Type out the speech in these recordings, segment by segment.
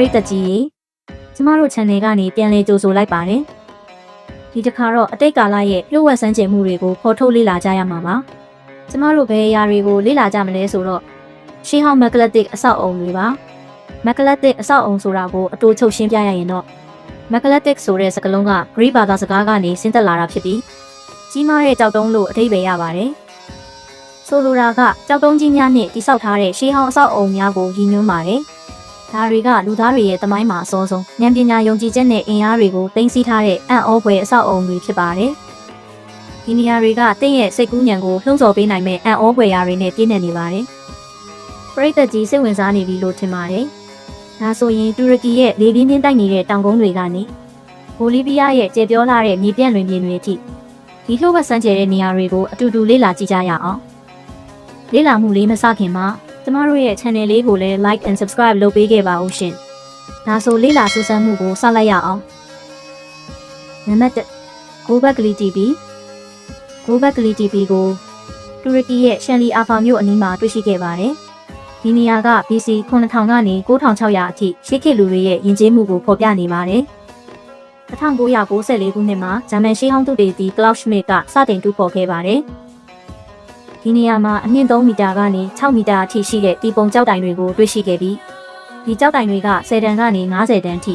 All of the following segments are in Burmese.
္ဂလာပါပရိသတ်ကြီးရေကျမတို့ channel ကနေပြန်လည်ကြိုဆိုလိုက်ပါတယ်ဒီတစ်ခါတော့အတိတ်ကာလရဲ့လျှို့ဝှက်စမ်းကြယ်မှုတွေကိုဖော်ထုတ်လေ့လာကြရမှာပါကျမတို့ဘယ်အရာတွေကိုလေ့လာကြမလဲဆိုတော့ရှေးဟောင်းမက်ကလတစ်အဆောက်အုံတွေပါမက်ကလတစ်အဆောက်အုံဆိုတာကိုအတူချုပ်ရှင်းပြရရင်တော့မက်ကလတစ်ဆိုတဲ့စကားလုံးကဂရိဘာသာစကားကနေဆင်းသက်လာတာဖြစ်ပြီးကြီးမားတဲ့ကြောက်တုံးလို့အဓိပ္ပာယ်ရပါတယ်ဆိုလိုတာကကြောက်တုံးကြီးများနဲ့တိစောက်ထားတဲ့ရှေးဟောင်းအဆောက်အုံများကိုရည်ညွှန်းပါတယ် ဒါတွေကလူသားတွေရဲ့သမိုင်းမှာအစောဆုံးဉာဏ်ပညာယုံကြည်ချက်နဲ့အင်အားတွေကိုသိမ်းဆည်းထားတဲ့အံ့ဩဖွယ်အဆောက်အုံတွေဖြစ်ပါတယ်။ဒီနေရာတွေကတင့်ရဲ့စိတ်ကူးဉဏ်ကိုလှုံ့ဆော်ပေးနိုင်မဲ့အံ့ဩဖွယ်ရာတွေနဲ့ပြည့်နေနေပါတယ်။ပရိသတ်ကြီးစိတ်ဝင်စားနေပြီလို့ထင်ပါတယ်။ဒါဆိုရင်တူရကီရဲ့လေပြင်းပြင်းတိုက်နေတဲ့တောင်ကုန်းတွေကနေဘိုလီးဗီးယားရဲ့ကျေပြောလာတဲ့မြေပြန့်လွင်ပြင်တွေအထိဒီလှုပ်ဝက်ဆန်းကျဲတဲ့နေရာတွေကိုအတူတူလေ့လာကြည့်ကြရအောင်။လေ့လာမှုလေးမစခင်မှာ ကျမတို့ရဲ့ channel လေးကိုလည်း like and subscribe လုပ်ပေးခဲ့ပါဦးရှင်။ဒါဆိုလေ့လာစူးစမ်းမှုကိုစလိုက်ရအောင်။နံပါတ်1 Go Back Gli TV Go Back Gli TV ကိုတူရကီရဲ့ရှန်လီအာဖာမြို့အနီးမှာတွေ့ရှိခဲ့ပါတယ်။ဒီနေရာက BC 9000ကနေ9600အထိရှေးခေတ်လူတွေရဲ့ယဉ်ကျေးမှုကိုဖော်ပြနေပါတယ်။1994ခုနှစ်မှာဂျာမန်ရှေးဟောင်းသူတွေတီ Klaus Schmidt ကစတင်တူဖော်ခဲ့ပါတယ်။ ဒီနေရာမှာအမြင့်3မီတာကနေ6မီတာအထိရှိတဲ့တီပုံကြောက်တိုင်တွေကိုတွေ့ရှိခဲ့ပြီးဒီကြောက်တိုင်တွေက10တန်ကနေ90တန်အထိ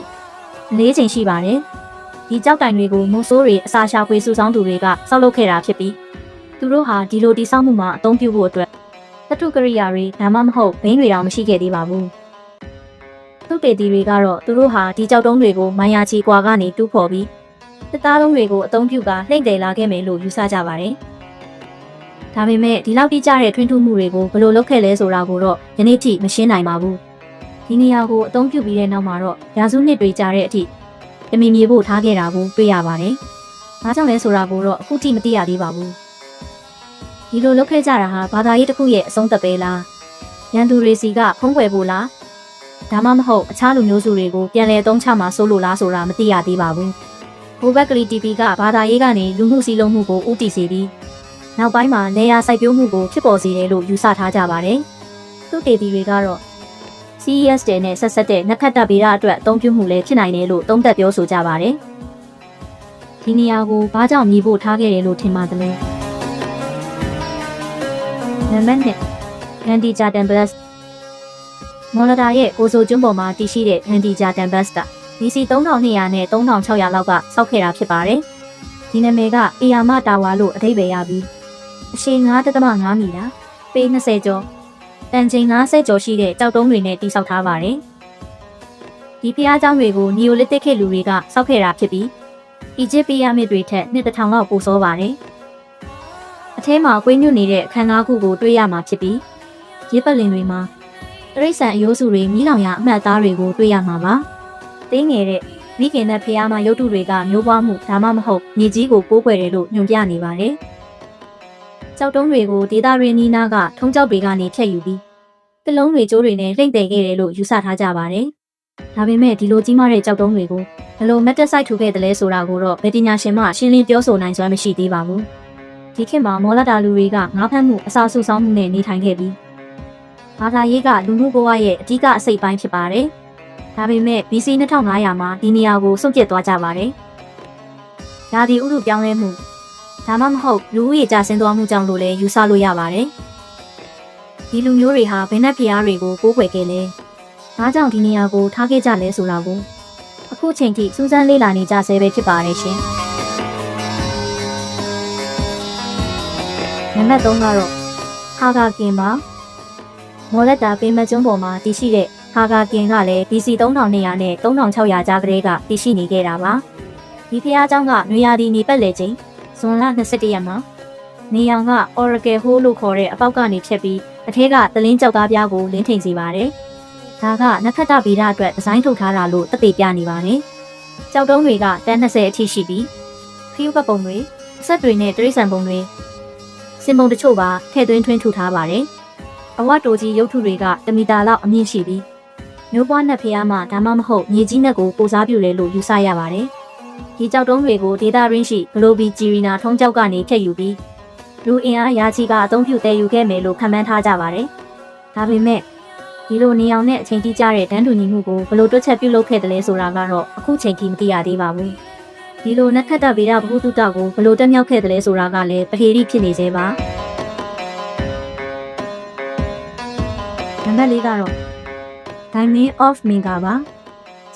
၄ချိန်ရှိပါတယ်။ဒီကြောက်တိုင်တွေကိုမိုးဆိုးတွေအစာရှာဖွေစုဆောင်းသူတွေကစောက်လုပ်ခဲ့တာဖြစ်ပြီးသူတို့ဟာဒီလိုတိစောက်မှုမှာအသုံးပြုဖို့အတွက်သတ္ထုကရိယာတွေဒါမှမဟုတ်ဘိန်းတွေတောင်မရှိခဲ့သေးပါဘူး။သူတေတီတွေကတော့သူတို့ဟာဒီကြောက်တုံးတွေကိုမိုင်ယာချီကွာကနေတူးဖော်ပြီးတစ်သားလုံးတွေကိုအသုံးပြုကနှိမ့်တယ်လာခဲ့မယ်လို့ယူဆကြပါတယ်။ ဒါပေမဲ့ဒီလောက်တိကျတဲ့ထွင်းထူးမှုတွေကိုဘယ်လိုလုပ်ခဲ့လဲဆိုတာကိုတော့ယနေ့ထိမရှင်းနိုင်ပါဘူးဒီနေရာကိုအသုံးပြုပြီးတဲ့နောက်မှာတော့ရာစုနှစ်တွေကြာတဲ့အထိတမီမြေဖို့ထားခဲ့တာကိုတွေ့ရပါတယ်ဘာကြောင့်လဲဆိုတာကိုတော့အခုထိမသိရသေးပါဘူးဒီလိုလုပ်ခဲ့ကြတာဟာဘာသာရေးတစ်ခုရဲ့အဆုံးသက်ပဲလားရန်သူတွေစီကဖုံးကွယ်ဖို့လားဒါမှမဟုတ်အခြားလူမျိုးစုတွေကိုပြန်လည်သုံးချမှာစိုးလို့လားဆိုတာမသိရသေးပါဘူးဘိုဘက်ကလီ TV ကဘာသာရေးကနေလူမှုစည်းလုံးမှုကိုဥတည်စေပြီး နောက်ပိုင်းမှာနေရာစိုက်ပျိုးမှုကိုဖြစ်ပေါ်စေတယ်လို့ယူဆထားကြပါတယ်။သူတေတီတွေကတော့ CES တဲ့နဲ့ဆက်ဆက်တဲ့နက္ခတ္တဗေဒအတွက်အသုံးပြုမှုလည်းဖြစ်နိုင်တယ်လို့သုံးသပ်ပြောဆိုကြပါတယ်။ဒီနေရာကိုဘာကြောင့်မြေဖို့ထားခဲ့တယ်လို့ထင်ပါသလဲ။နံပါတ်1ဂန်ဒီဂျာတန်ဘတ်မော်လဒါရဲ့ကိုဆိုကျွန်းပေါ်မှာတည်ရှိတဲ့ဂန်ဒီဂျာတန်ဘတ်က DC 3200နဲ့3600လောက်ကစောက်ခဲ့တာဖြစ်ပါတယ်။ဒီနာမည်ကအေယာမတာဝါလို့အဓိပ္ပာယ်ရပြီး အရှည်9.5မီတာပေ20ကျော်တန်ချိန်50ကျော်ရှိတဲ့ကြောက်တုံးတွေနဲ့တိစောက်ထားပါတယ်။ဒီဖျားเจ้าတွေကိုနီယိုလစ်တစ်ခေတ်လူတွေကစောက်ခဲ့တာဖြစ်ပြီးအီဂျစ်ပီယာမစ်တွေထက်နှစ်တထောင်လောက်ပိုစောပါတယ်။အထဲမှာကွင်းညွတ်နေတဲ့အခန်းကားခုကိုတွေ့ရမှာဖြစ်ပြီးရေပလင်တွေမှာတရိษံအယိုးစုတွေမိလောင်ရအမှတ်သားတွေကိုတွေ့ရမှာပါ။တင်းငယ်တဲ့မိခင်နဲ့ဖျားမရုပ်တုတွေကမျိုးပွားမှုဒါမှမဟုတ်မြေကြီးကိုပိုးကွယ်တယ်လို့ညွှန်ပြနေပါတယ်။ ကြောက်တုံးတွေကိုဒေတာရင်းနီးနားကထုံးကြောက်တွေကနေဖြတ်ယူပြီးပလုံးတွေကျိုးတွေနဲ့လှိမ့်တယ်ခဲ့တယ်လို့ယူဆထားကြပါတယ်။ဒါပေမဲ့ဒီလိုကြီးမားတဲ့ကြောက်တုံးတွေကိုဘယ်လိုမက်တက်ဆိုင်ထူခဲ့တယ်လဲဆိုတာကိုတော့ဗေဒညာရှင်မှရှင်းလင်းပြောဆိုနိုင်စွမ်းမရှိသေးပါဘူး။ဒီခေတ်မှာမော်လတာလူတွေကငါးဖမ်းမှုအစာစုဆောင်းမှုနဲ့နေထိုင်ခဲ့ပြီးဘာသာရေးကလူမှုဘဝရဲ့အဓိကအစိတ်ပိုင်းဖြစ်ပါတယ်။ဒါပေမဲ့ BC 2500မှာဒီနေရာကိုစွန့်ပစ်သွားကြပါတယ်။ဒါဒီဥရုပြောင်းလဲမှု ဒါမှမဟုတ်လူဦးရေကျဆင်းသွားမှုကြောင့်လို့လည်းယူဆလို့ရပါတယ်။ဒီလူမျိုးတွေဟာဘယ်နဲ့ဖျားတွေကိုကိုးကွယ်ခဲ့လဲ။ဘာကြောင့်ဒီနေရာကိုထားခဲ့ကြလဲဆိုတာကိုအခုချိန်ထိစူးစမ်းလေ့လာနေကြဆဲပဲဖြစ်ပါတယ်ရှင်။နံပါတ်3ကတော့ဟာဂါကင်ပါမော်လက်တာပေမကျွန်းပေါ်မှာတည်ရှိတဲ့ဟာဂါကင်ကလည်း BC 3200နဲ့3600ကြားကလေးကတည်ရှိနေခဲ့တာပါ။ဒီဖျားเจ้าကနွေရာသီနေပတ်လေချိန် ဇွန်လ21ရက်မှာနေရောင်က Oracle Hole လို့ခေါ်တဲ့အပေါက်ကနေဖြတ်ပြီးအထက်ကသလင်းကြောက်သားပြားကိုလင်းထိန်စေပါတယ်။ဒါကနက္ခတ္တဗေဒအတွက်ဒီဇိုင်းထုတ်ထားတာလို့သက်သေပြနေပါတယ်။ကြောက်တုံးတွေကတန်း20အထိရှိပြီးခရူးပတ်ပုံတွေအဆက်တွေနဲ့တရိษံပုံတွေစင်ပုံတချို့ပါထည့်သွင်းထွင်းထူထားပါတယ်။အဝတ်တိုကြီးရုပ်ထုတွေကတမီတာလောက်အမြင့်ရှိပြီးမျိုးပွားနဲ့ဖျားမှဒါမှမဟုတ်မြေကြီးနဲ့ကိုပိုစားပြုတယ်လို့ယူဆရပါတယ်။ ဒီကြောက်တုံးတွေကိုဒေတာရင်းရှိဂလိုဘီဂျီရီနာထုံးကြောက်ကနေဖြတ်ယူပြီးလူအင်အားရာချီကအသုံးပြုတည်ယူခဲ့မယ်လို့ခန့်မှန်းထားကြပါတယ်။ဒါပေမဲ့ဒီလိုနေအောင်နဲ့အချိန်ကြီးကြတဲ့တန်းတူညီမှုကိုဘယ်လိုတွက်ချက်ပြုလုပ်ခဲ့တယ်လဲဆိုတာကတော့အခုချိန်ထိမသိရသေးပါဘူးဒီလိုနက္ခတ္တဗေဒဘုဒ္ဓတကိုဘယ်လိုတက်မြောက်ခဲ့တယ်လဲဆိုတာကလည်းပဟေရီဖြစ်နေသေးပါနံပါတ်၄ကတော့ Diamond of Minga ပါ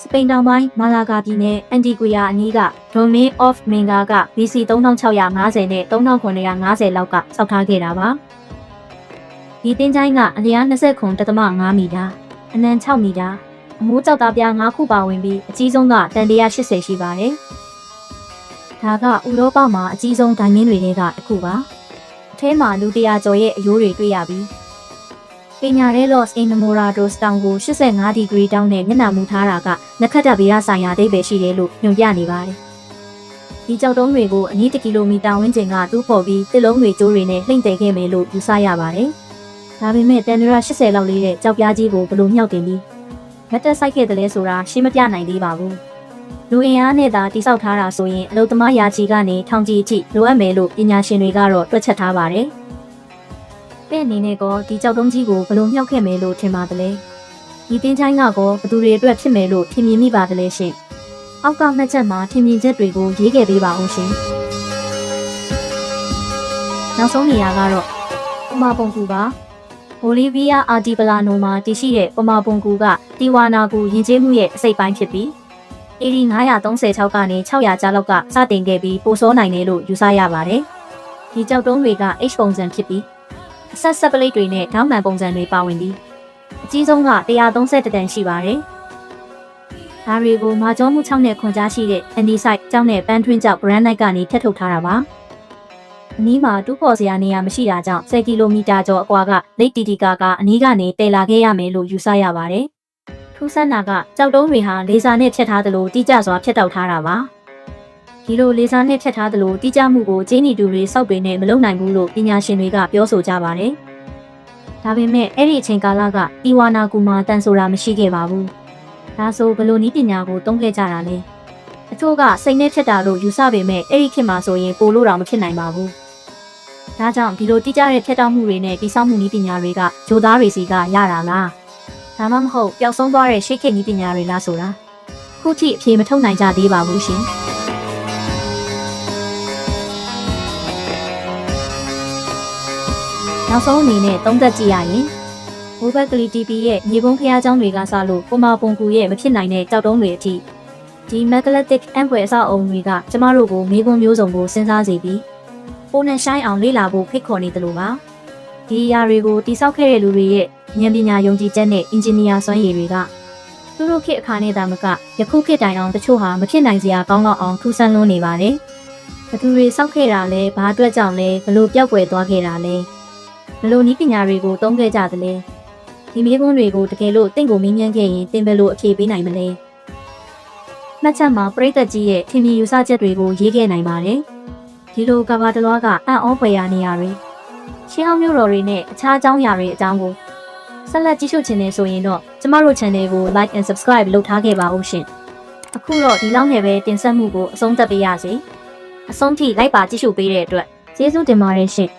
စပိန်တောင်ပိုင်းမာလာဂါပြည်နယ်အန်တီဂွီယာအနီးက Domain of Minga က BC 3650နဲ့3950လောက်ကစောက်ထားခဲ့တာပါဒီတင်းချိုင်းကအလျား29.5မီတာအနံ6မီတာအမိုးကြောက်သားပြား5ခုပါဝင်ပြီးအကြီးဆုံးကတန်180ရှိပါတယ်ဒါကဥရောပမှာအကြီးဆုံးဒိုင်မင်းတွေထဲကတစ်ခုပါအထဲမှာလူတရာကျော်ရဲ့အယိုးတွေတွေ့ရပြီး ပညာရဲ Los Enamorados တောင်ကို85ဒီဂရီတောင်းနဲ့မျက်နှာမူထားတာကနက္ခတ္တဗေဒဆိုင်ရာအဓိပ္ပာယ်ရှိတယ်လို့ညွှန်ပြနေပါတယ်။ဒီကြောက်တုံးတွေကိုအနည်း1ကီလိုမီတာဝန်းကျင်ကတူးဖော်ပြီးတစ်လုံးတွေကျိုးတွေနဲ့လှိမ့်တယ်ခဲ့မယ်လို့ယူဆရပါတယ်။ဒါပေမဲ့တန်ဒရာ80လောက်လေးတဲ့ကြောက်ပြားကြီးကိုဘလို့မြောက်တင်ပြီးမတ်တက်ဆိုင်ခဲ့တယ်လဲဆိုတာရှင်းမပြနိုင်သေးပါဘူး။လူအင်အားနဲ့သာတိစောက်ထားတာဆိုရင်အလုသမားယာချီကနေထောင်ကြီးအထိလိုအပ်မယ်လို့ပညာရှင်တွေကတော့တွက်ချက်ထားပါတယ်။ တဲ့အနေနဲ့ကောဒီကြောက်တုံးကြီးကိုဘလို့မြောက်ခဲ့မယ်လို့ထင်ပါတယ်လဲ။ဒီတင်းချိုင်းကကောဘသူတွေအတွက်ဖြစ်မယ်လို့ထင်မြင်မိပါတယ်လဲရှင်။အောက်ကမှတ်ချက်မှာထင်မြင်ချက်တွေကိုရေးခဲ့ပေးပါဦးရှင်။နောက်ဆုံးနေရာကတော့ပမာပုံကူပါ။ဘိုလီးဗီးယားအာတီပလာနိုမှာတည်ရှိတဲ့ပမာပုံကူကတီဝါနာကူယဉ်ကျေးမှုရဲ့အစိတ်ပိုင်းဖြစ်ပြီး AD 936ကနေ600ကျားလောက်ကစတင်ခဲ့ပြီးပိုစောနိုင်တယ်လို့ယူဆရပါတယ်။ဒီကြောက်တုံးတွေက H ပုံစံဖြစ်ပြီး အဆက်ဆက်ပလိတ်တွေနဲ့ထောင်းမှန်ပုံစံတွေပါဝင်ပြီးအကြီးဆုံးက130တန်ရှိပါတယ်။ဒါတွေကိုမာကျောမှု6နဲ့ခွန်ကြားရှိတဲ့ Andesite ကျောင်းနဲ့ပန်းထွင်းကျောက် Granite ကနေထပ်ထုတ်ထားတာပါ။အနီးမှာတူးဖော်စရာနေရာမရှိတာကြောင့်10ကီလိုမီတာကျော်အကွာကလိတ်တီတီကာကအနီးကနေတည်လာခဲ့ရမယ်လို့ယူဆရပါတယ်။ထူးဆန်းတာကကြောက်တုံးတွေဟာလေဆာနဲ့ဖြတ်ထားသလိုတိကျစွာဖြတ်တောက်ထားတာပါ။ ဒီလိုလေဆာနဲ့ဖြတ်ထားသလိုတိကျမှုကိုဂျင်းနီတူတွေစောက်တွေနဲ့မလုံနိုင်ဘူးလို့ပညာရှင်တွေကပြောဆိုကြပါတယ်။ဒါပေမဲ့အဲ့ဒီအချိန်ကာလကတီဝါနာကူမှာတန်ဆိုတာမရှိခဲ့ပါဘူး။ဒါဆိုဘလို့နီးပညာကိုသုံးခဲ့ကြတာလဲ။အချို့ကစိတ်နဲ့ဖြတ်တာလို့ယူဆပေမဲ့အဲ့ဒီခေတ်မှာဆိုရင်ပိုလို့တော့မဖြစ်နိုင်ပါဘူး။ဒါကြောင့်ဒီလိုတိကျတဲ့ဖြတ်တောက်မှုတွေနဲ့တိစောက်မှုနီးပညာတွေကဂျိုသားတွေစီကရတာလား။ဒါမှမဟုတ်ပျောက်ဆုံးသွားတဲ့ရှေ့ခေတ်နီးပညာတွေလားဆိုတာ။ခုထိအဖြေမထုတ်နိုင်ကြသေးပါဘူးရှင်။ နောက်ဆုံးအနေနဲ့သုံးသက်ကြည့်ရရင်ဘိုးဘက်ကလီ TV ရဲ့မြေပုံဖျားเจ้าတွေကစလို့ပုံမပုံကူရဲ့မဖြစ်နိုင်တဲ့ကြောက်တုံးတွေအထိဒီ magnetic အံပွဲအဆောက်အုံတွေကကျမတို့ကိုမိကွန်းမျိုးစုံကိုစဉ်းစားစေပြီးပုံနဲ့ရှိုင်းအောင်လေ့လာဖို့ဖိတ်ခေါ်နေတယ်လို့ပါဒီအရာတွေကိုတိစောက်ခဲ့တဲ့လူတွေရဲ့ဉာဏ်ပညာယုံကြည်ချက်နဲ့အင်ဂျင်နီယာစွမ်းရည်တွေကသူတို့ခေတ်အခါနဲ့တာမကယခုခေတ်တိုင်အောင်တချို့ဟာမဖြစ်နိုင်စရာကောင်းကောင်းအောင်ထူးဆန်းလွန်းနေပါတယ်ဘသူတွေစောက်ခဲ့တာလဲဘာအတွက်ကြောင့်လဲဘလို့ပြောက်ွယ်သွားခဲ့တာလဲ ဘလို့နီးပညာတွေကိုသုံးခဲ့ကြသလဲဒီမေးခွန်းတွေကိုတကယ်လို့တင့်ကိုမင်းမြန်းခဲ့ရင်တင်ဘယ်လိုအဖြေပေးနိုင်မလဲမှတ်ချက်မှာပရိသတ်ကြီးရဲ့ထင်မြင်ယူဆချက်တွေကိုရေးခဲ့နိုင်ပါတယ်ဒီလိုကဘာတလွားကအံ့ဩဖွယ်ရာနေရာတွေရှင်းအောင်မျိုးတော်တွေနဲ့အခြားအကြောင်းအရာတွေအကြောင်းကိုဆက်လက်ကြည့်ရှုချင်နေဆိုရင်တော့ကျမတို့ channel ကို like and subscribe လုပ်ထားခဲ့ပါဦးရှင်အခုတော့ဒီလောက်နဲ့ပဲတင်ဆက်မှုကိုအဆုံးသတ်ပေးရစီအဆုံးထိလိုက်ပါကြည့်ရှုပေးတဲ့အတွက်ကျေးဇူးတင်ပါတယ်ရှင်